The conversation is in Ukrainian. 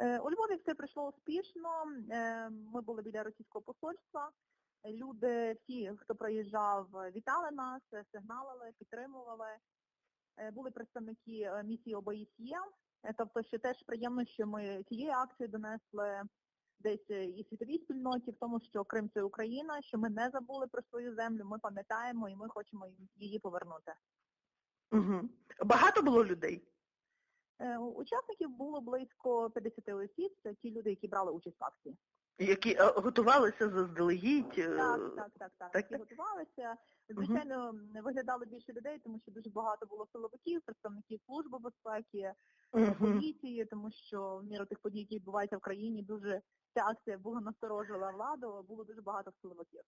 Е, У Львові все пройшло успішно. Е, Ми були біля російського посольства. Люди, всі, хто приїжджав, вітали нас, сигналили, підтримували. Е, Були представники е, місії ОБСЄ. Е, Тобто, що теж приємно, що ми цією акцією донесли десь е, і світовій спільноті в тому, що Крим це Україна, що ми не забули про свою землю, ми пам'ятаємо і ми хочемо її повернути. Угу. Багато було людей? Е, Учасників було близько 50 осіб, це ті люди, які брали участь в акції. Які е, готувалися заздалегідь? е, Так, так, так, так. так, Які так? готувалися. Звичайно, виглядало більше людей, тому що дуже багато було силовиків, представників служби безпеки, поліції, тому що в міру тих подій, які відбуваються в країні, дуже ця акція була насторожила владу, було дуже багато силовиків.